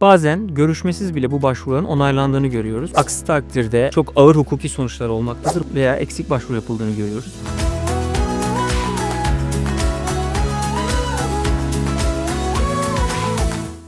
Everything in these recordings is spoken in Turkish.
Bazen görüşmesiz bile bu başvuruların onaylandığını görüyoruz. Aksi takdirde çok ağır hukuki sonuçlar olmaktadır veya eksik başvuru yapıldığını görüyoruz.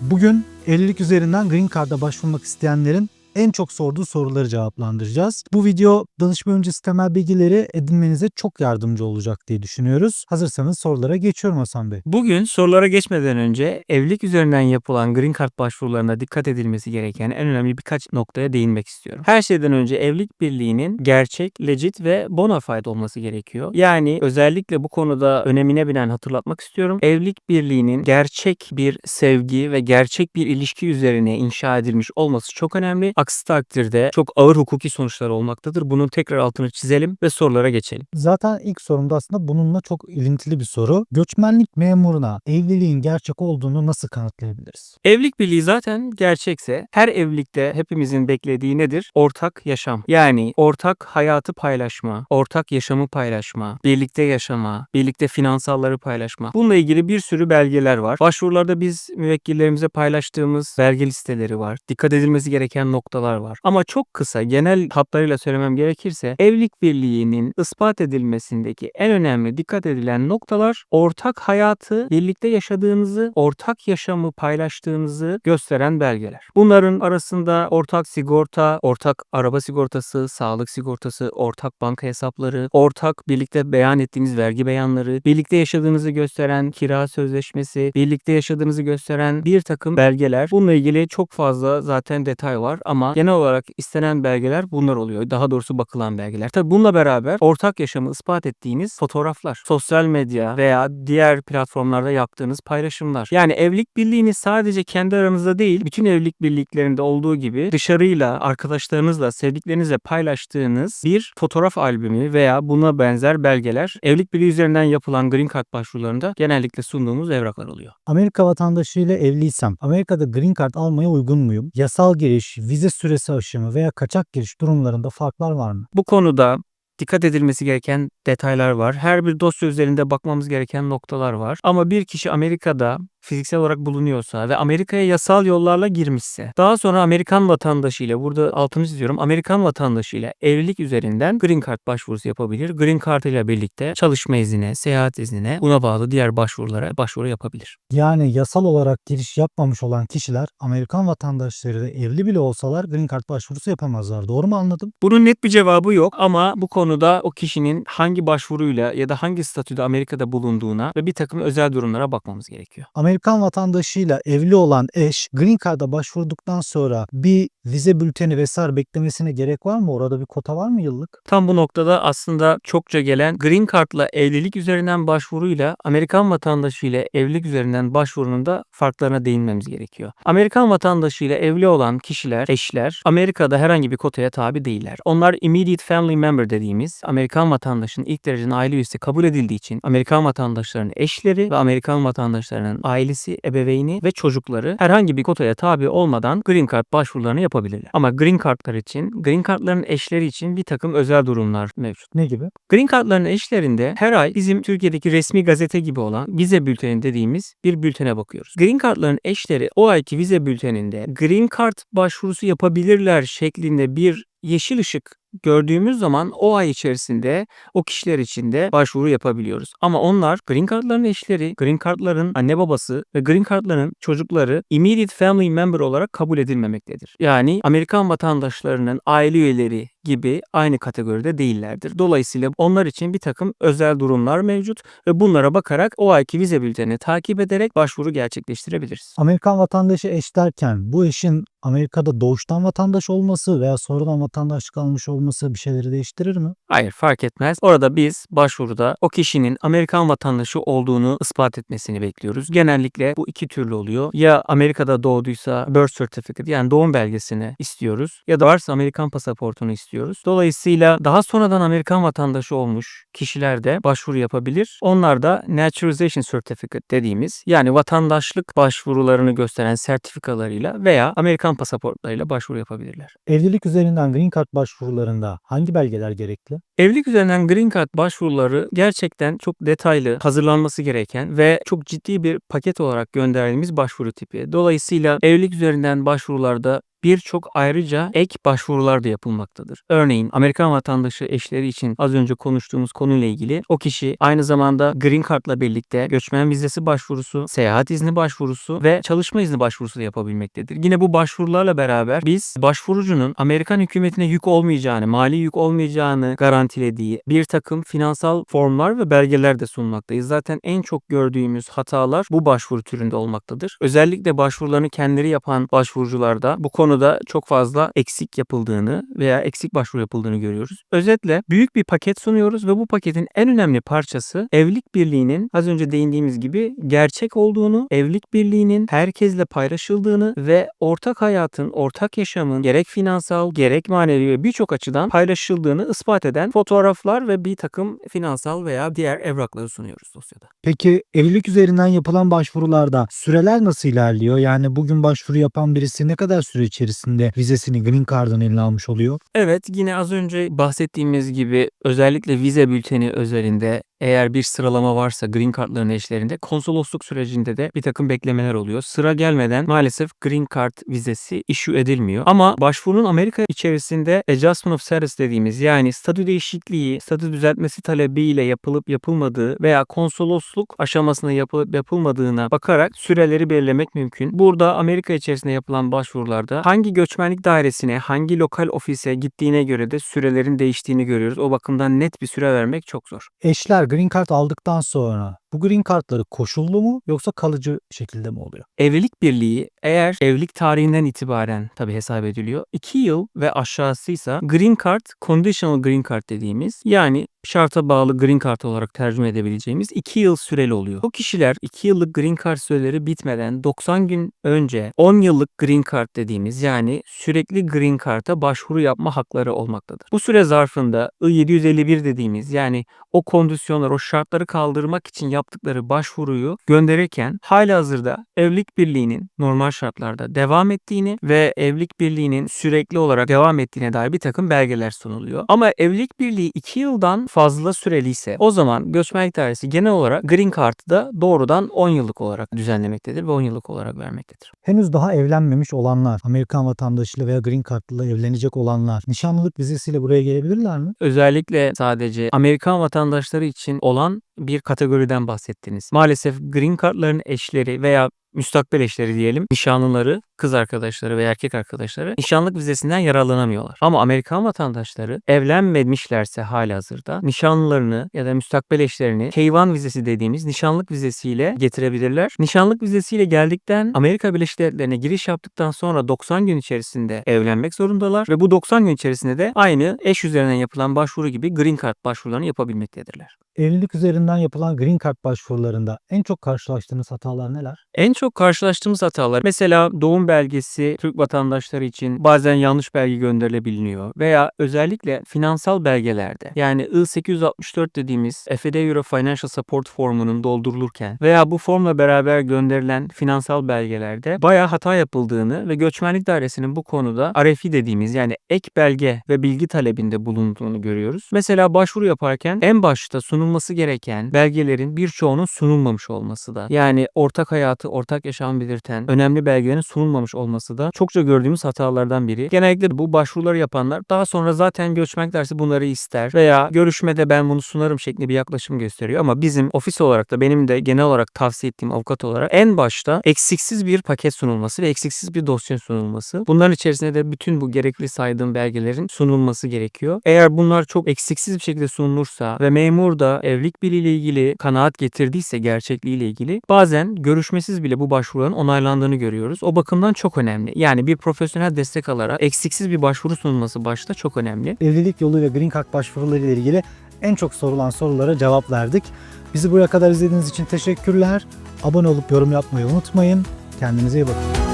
Bugün evlilik üzerinden Green Card'a başvurmak isteyenlerin en çok sorduğu soruları cevaplandıracağız. Bu video danışma öncesi temel bilgileri edinmenize çok yardımcı olacak diye düşünüyoruz. Hazırsanız sorulara geçiyorum Hasan Bey. Bugün sorulara geçmeden önce evlilik üzerinden yapılan Green Card başvurularına dikkat edilmesi gereken en önemli birkaç noktaya değinmek istiyorum. Her şeyden önce evlilik birliğinin gerçek, legit ve bona fide olması gerekiyor. Yani özellikle bu konuda önemine binen hatırlatmak istiyorum. Evlilik birliğinin gerçek bir sevgi ve gerçek bir ilişki üzerine inşa edilmiş olması çok önemli. Aksi takdirde çok ağır hukuki sonuçlar olmaktadır. Bunun tekrar altını çizelim ve sorulara geçelim. Zaten ilk sorumda aslında bununla çok ilintili bir soru. Göçmenlik memuruna evliliğin gerçek olduğunu nasıl kanıtlayabiliriz? Evlilik birliği zaten gerçekse her evlilikte hepimizin beklediği nedir? Ortak yaşam. Yani ortak hayatı paylaşma, ortak yaşamı paylaşma, birlikte yaşama, birlikte finansalları paylaşma. Bununla ilgili bir sürü belgeler var. Başvurularda biz müvekkillerimize paylaştığımız belge listeleri var. Dikkat edilmesi gereken noktalar var. Ama çok kısa genel hatlarıyla söylemem gerekirse evlilik birliğinin ispat edilmesindeki en önemli dikkat edilen noktalar ortak hayatı birlikte yaşadığınızı, ortak yaşamı paylaştığınızı gösteren belgeler. Bunların arasında ortak sigorta, ortak araba sigortası, sağlık sigortası, ortak banka hesapları, ortak birlikte beyan ettiğiniz vergi beyanları, birlikte yaşadığınızı gösteren kira sözleşmesi, birlikte yaşadığınızı gösteren bir takım belgeler. Bununla ilgili çok fazla zaten detay var ama genel olarak istenen belgeler bunlar oluyor. Daha doğrusu bakılan belgeler. Tabi bununla beraber ortak yaşamı ispat ettiğiniz fotoğraflar, sosyal medya veya diğer platformlarda yaptığınız paylaşımlar. Yani evlilik birliğini sadece kendi aranızda değil, bütün evlilik birliklerinde olduğu gibi dışarıyla, arkadaşlarınızla, sevdiklerinizle paylaştığınız bir fotoğraf albümü veya buna benzer belgeler evlilik birliği üzerinden yapılan Green Card başvurularında genellikle sunduğumuz evraklar oluyor. Amerika vatandaşıyla evliysem Amerika'da Green Card almaya uygun muyum? Yasal giriş, vize süresi aşımı veya kaçak giriş durumlarında farklar var mı? Bu konuda dikkat edilmesi gereken detaylar var. Her bir dosya üzerinde bakmamız gereken noktalar var. Ama bir kişi Amerika'da fiziksel olarak bulunuyorsa ve Amerika'ya yasal yollarla girmişse, daha sonra Amerikan vatandaşı ile burada altını çiziyorum, Amerikan vatandaşı ile evlilik üzerinden Green Card başvurusu yapabilir. Green Card ile birlikte çalışma iznine, seyahat iznine, buna bağlı diğer başvurulara başvuru yapabilir. Yani yasal olarak giriş yapmamış olan kişiler Amerikan vatandaşları da evli bile olsalar Green Card başvurusu yapamazlar. Doğru mu anladım? Bunun net bir cevabı yok ama bu konuda o kişinin hangi başvuruyla ya da hangi statüde Amerika'da bulunduğuna ve bir takım özel durumlara bakmamız gerekiyor. Amerikan vatandaşıyla evli olan eş Green Card'a başvurduktan sonra bir vize bülteni vesaire beklemesine gerek var mı? Orada bir kota var mı yıllık? Tam bu noktada aslında çokça gelen Green Card'la evlilik üzerinden başvuruyla Amerikan vatandaşı ile evlilik üzerinden başvurunun da farklarına değinmemiz gerekiyor. Amerikan vatandaşı ile evli olan kişiler, eşler Amerika'da herhangi bir kotaya tabi değiller. Onlar immediate family member dediğimiz Amerikan vatandaşının ilk dereceden aile üyesi kabul edildiği için Amerikan vatandaşlarının eşleri ve Amerikan vatandaşlarının ailesi, ebeveyni ve çocukları herhangi bir kotaya tabi olmadan Green Card başvurularını yapabilirler. Ama Green Card'lar için, Green Card'ların eşleri için bir takım özel durumlar mevcut. Ne gibi? Green Card'ların eşlerinde her ay bizim Türkiye'deki resmi gazete gibi olan vize bülteni dediğimiz bir bültene bakıyoruz. Green Card'ların eşleri o ayki vize bülteninde Green Card başvurusu yapabilirler şeklinde bir yeşil ışık gördüğümüz zaman o ay içerisinde o kişiler için de başvuru yapabiliyoruz. Ama onlar Green Card'ların eşleri, Green Card'ların anne babası ve Green Card'ların çocukları immediate family member olarak kabul edilmemektedir. Yani Amerikan vatandaşlarının aile üyeleri gibi aynı kategoride değillerdir. Dolayısıyla onlar için bir takım özel durumlar mevcut ve bunlara bakarak o ayki vize bültenini takip ederek başvuru gerçekleştirebiliriz. Amerikan vatandaşı eş derken bu eşin Amerika'da doğuştan vatandaş olması veya sonradan vatandaşlık almış olması bir şeyleri değiştirir mi? Hayır fark etmez. Orada biz başvuruda o kişinin Amerikan vatandaşı olduğunu ispat etmesini bekliyoruz. Genellikle bu iki türlü oluyor. Ya Amerika'da doğduysa birth certificate yani doğum belgesini istiyoruz ya da varsa Amerikan pasaportunu istiyoruz istiyoruz. Dolayısıyla daha sonradan Amerikan vatandaşı olmuş kişiler de başvuru yapabilir. Onlar da Naturalization Certificate dediğimiz yani vatandaşlık başvurularını gösteren sertifikalarıyla veya Amerikan pasaportlarıyla başvuru yapabilirler. Evlilik üzerinden Green Card başvurularında hangi belgeler gerekli? Evlilik üzerinden Green Card başvuruları gerçekten çok detaylı hazırlanması gereken ve çok ciddi bir paket olarak gönderildiğimiz başvuru tipi. Dolayısıyla evlilik üzerinden başvurularda birçok ayrıca ek başvurular da yapılmaktadır. Örneğin Amerikan vatandaşı eşleri için az önce konuştuğumuz konuyla ilgili o kişi aynı zamanda Green Card'la birlikte göçmen vizesi başvurusu, seyahat izni başvurusu ve çalışma izni başvurusu da yapabilmektedir. Yine bu başvurularla beraber biz başvurucunun Amerikan hükümetine yük olmayacağını, mali yük olmayacağını garantilediği bir takım finansal formlar ve belgeler de sunmaktayız. Zaten en çok gördüğümüz hatalar bu başvuru türünde olmaktadır. Özellikle başvurularını kendileri yapan başvurucularda bu konuda çok fazla eksik yapıldığını veya eksik başvuru yapıldığını görüyoruz. Özetle büyük bir paket sunuyoruz ve bu paketin en önemli parçası evlilik birliğinin az önce değindiğimiz gibi gerçek olduğunu, evlilik birliğinin herkesle paylaşıldığını ve ortak hayatın, ortak yaşamın gerek finansal gerek manevi ve birçok açıdan paylaşıldığını ispat eden fotoğraflar ve bir takım finansal veya diğer evrakları sunuyoruz dosyada. Peki evlilik üzerinden yapılan başvurularda süreler nasıl ilerliyor? Yani bugün başvuru yapan birisi ne kadar süre vizesini Green Card'ın eline almış oluyor? Evet yine az önce bahsettiğimiz gibi özellikle vize bülteni özelinde eğer bir sıralama varsa Green Card'ların eşlerinde konsolosluk sürecinde de bir takım beklemeler oluyor. Sıra gelmeden maalesef Green Card vizesi issue edilmiyor. Ama başvurunun Amerika içerisinde Adjustment of Status dediğimiz yani statü değişikliği, statü düzeltmesi talebiyle yapılıp yapılmadığı veya konsolosluk aşamasında yapılıp yapılmadığına bakarak süreleri belirlemek mümkün. Burada Amerika içerisinde yapılan başvurularda hangi göçmenlik dairesine, hangi lokal ofise gittiğine göre de sürelerin değiştiğini görüyoruz. O bakımdan net bir süre vermek çok zor. Eşler Green Card aldıktan sonra bu Green Card'ları koşullu mu yoksa kalıcı şekilde mi oluyor? Evlilik birliği eğer evlilik tarihinden itibaren tabi hesap ediliyor. 2 yıl ve aşağısıysa Green Card, Conditional Green Card dediğimiz yani şarta bağlı Green Card olarak tercüme edebileceğimiz 2 yıl süreli oluyor. Bu kişiler 2 yıllık Green Card süreleri bitmeden 90 gün önce 10 yıllık Green Card dediğimiz yani sürekli Green Card'a başvuru yapma hakları olmaktadır. Bu süre zarfında I-751 dediğimiz yani o kondisyonlar, o şartları kaldırmak için yaptıkları başvuruyu gönderirken halihazırda evlilik birliğinin normal şartlarda devam ettiğini ve evlilik birliğinin sürekli olarak devam ettiğine dair bir takım belgeler sunuluyor. Ama evlilik birliği 2 yıldan fazla süreliyse o zaman göçmenlik dairesi genel olarak Green Card'ı da doğrudan 10 yıllık olarak düzenlemektedir ve 10 yıllık olarak vermektedir. Henüz daha evlenmemiş olanlar, Amerikan vatandaşıyla veya Green Card'la evlenecek olanlar nişanlılık vizesiyle buraya gelebilirler mi? Özellikle sadece Amerikan vatandaşları için olan bir kategoriden bahsettiniz. Maalesef Green Card'ların eşleri veya müstakbel eşleri diyelim, nişanlıları, kız arkadaşları ve erkek arkadaşları nişanlık vizesinden yararlanamıyorlar. Ama Amerikan vatandaşları evlenmemişlerse halihazırda nişanlılarını ya da müstakbel eşlerini K1 vizesi dediğimiz nişanlık vizesiyle getirebilirler. Nişanlık vizesiyle geldikten Amerika Birleşik Devletleri'ne giriş yaptıktan sonra 90 gün içerisinde evlenmek zorundalar ve bu 90 gün içerisinde de aynı eş üzerinden yapılan başvuru gibi Green Card başvurularını yapabilmektedirler. Evlilik üzerinden yapılan Green Card başvurularında en çok karşılaştığınız hatalar neler? En çok karşılaştığımız hatalar mesela doğum belgesi Türk vatandaşları için bazen yanlış belge gönderilebiliyor veya özellikle finansal belgelerde yani I-864 dediğimiz FED Euro Financial Support formunun doldurulurken veya bu formla beraber gönderilen finansal belgelerde bayağı hata yapıldığını ve göçmenlik dairesinin bu konuda RFI dediğimiz yani ek belge ve bilgi talebinde bulunduğunu görüyoruz. Mesela başvuru yaparken en başta sunulması gereken belgelerin birçoğunun sunulmamış olması da yani ortak hayatı, ortak yaşam belirten önemli belgelerin sunulmamış olması da çokça gördüğümüz hatalardan biri. Genellikle bu başvuruları yapanlar daha sonra zaten göçmenlik dairesi bunları ister veya görüşmede ben bunu sunarım şeklinde bir yaklaşım gösteriyor ama bizim ofis olarak da benim de genel olarak tavsiye ettiğim avukat olarak en başta eksiksiz bir paket sunulması ve eksiksiz bir dosya sunulması. Bunların içerisinde de bütün bu gerekli saydığım belgelerin sunulması gerekiyor. Eğer bunlar çok eksiksiz bir şekilde sunulursa ve memur da evlilik biriyle ilgili kanaat getirdiyse gerçekliğiyle ilgili bazen görüşmesiz bile bu başvuruların onaylandığını görüyoruz. O bakımdan çok önemli. Yani bir profesyonel destek alarak eksiksiz bir başvuru sunulması başta çok önemli. Evlilik yoluyla Green Card başvuruları ile ilgili en çok sorulan sorulara cevap verdik. Bizi buraya kadar izlediğiniz için teşekkürler. Abone olup yorum yapmayı unutmayın. Kendinize iyi bakın.